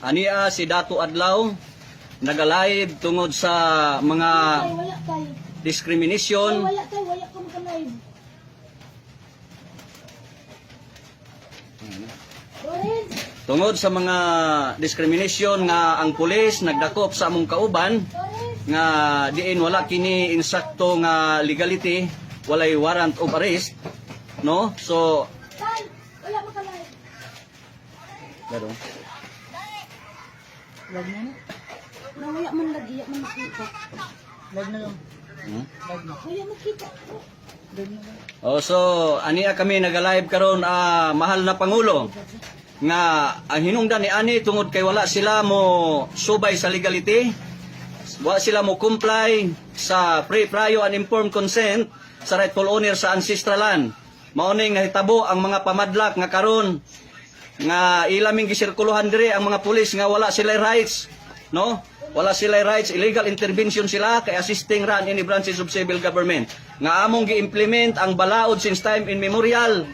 ania si Dato Adlaw nagalive tungod sa mga discrimination wala wala ka tungod sa mga discrimination nga ang pulis nagdakop sa among kauban nga diin wala kini insakto nga legality walay warrant of arrest no so wala. Garo. Lag na na. Na wala man lagi, wala man makita. Lag na lang. Hmm? Lag na. Wala makita. Oh, so ania kami nagalive karon ah, mahal na pangulo nga ang hinungdan ni ani tungod kay wala sila mo subay sa legality wala sila mo comply sa pre prior and informed consent sa rightful owner sa ancestral land mao ning nahitabo ang mga pamadlak nga karon nga ilaming gisirkuluhan dire ang mga pulis nga wala sila rights no? Wala sila rights illegal intervention sila kay assisting run any branches of civil government. Nga among gi-implement ang balaod since time immemorial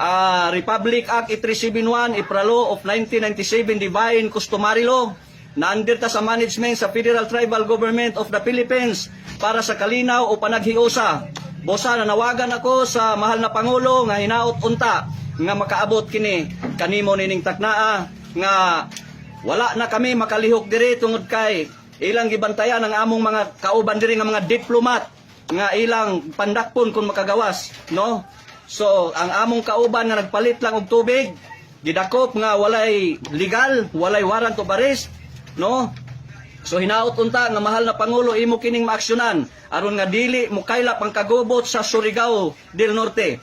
Ah, Republic Act 8371 Ipralo of 1997 Divine Customary Law na under ta sa management sa Federal Tribal Government of the Philippines para sa kalinaw o panaghiusa. Bosa nanawagan ako sa mahal na Pangulo nga hinaot unta nga makaabot kini kanimo nining taknaa nga wala na kami makalihok diri tungod kay ilang gibantayan ang among mga kauban diri nga mga diplomat nga ilang pandakpon kung makagawas no so ang among kauban nga nagpalit lang og tubig gidakop nga walay legal walay warrant of arrest no So hinaot unta nga mahal na pangulo imo kining maaksyonan aron nga dili mo kaylap ang kagubot sa Surigao del Norte.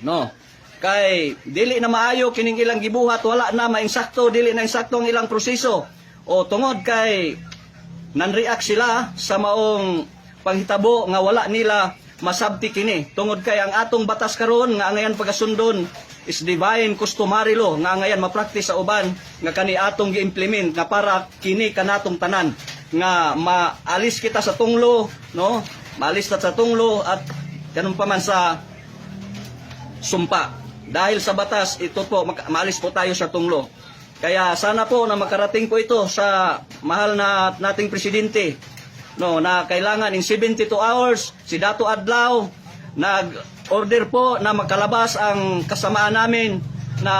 No. Kay dili na maayo kining ilang gibuhat wala na mainsakto dili na insakto ang ilang proseso. O tungod kay nanreact sila sa maong panghitabo nga wala nila masabti kini. Tungod kay ang atong batas karon nga angayan pagasundon is divine customary law nga angayan ma-practice sa uban nga kani atong gi-implement nga para kini kanatong tanan nga maalis kita sa tunglo no maalis ta sa tunglo at kanun pa man sa sumpa. Dahil sa batas, ito po, maalis po tayo sa tunglo. Kaya sana po na makarating po ito sa mahal na nating presidente. No, na kailangan in 72 hours si Dato Adlaw nag-order po na makalabas ang kasamaan namin na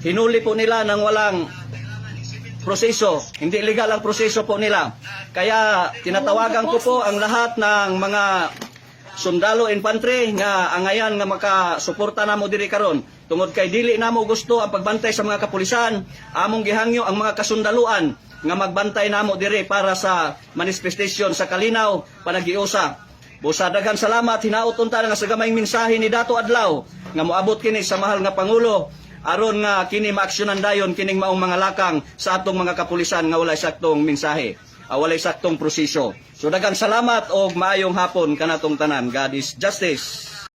hinuli po nila ng walang proseso. Hindi legal ang proseso po nila. Kaya tinatawagan ko po ang lahat ng mga sundalo infantry nga angayan nga makasuporta namo diri karon. Tungod kay dili namo gusto ang pagbantay sa mga kapulisan among gihangyo ang mga kasundaluan nga magbantay namo diri para sa manifestation sa kalinaw panagiusa. Busa daghan salamat. Hinaot unta nga sa gamayng mensahe ni Dato Adlaw nga moabot kini sa mahal nga pangulo. Aron nga kini maaksyonan dayon kining maong mga lakang sa atong mga kapulisan nga walay saktong mensahe uh, walay saktong proseso. So dagan salamat og maayong hapon kanatong tanan. God is justice.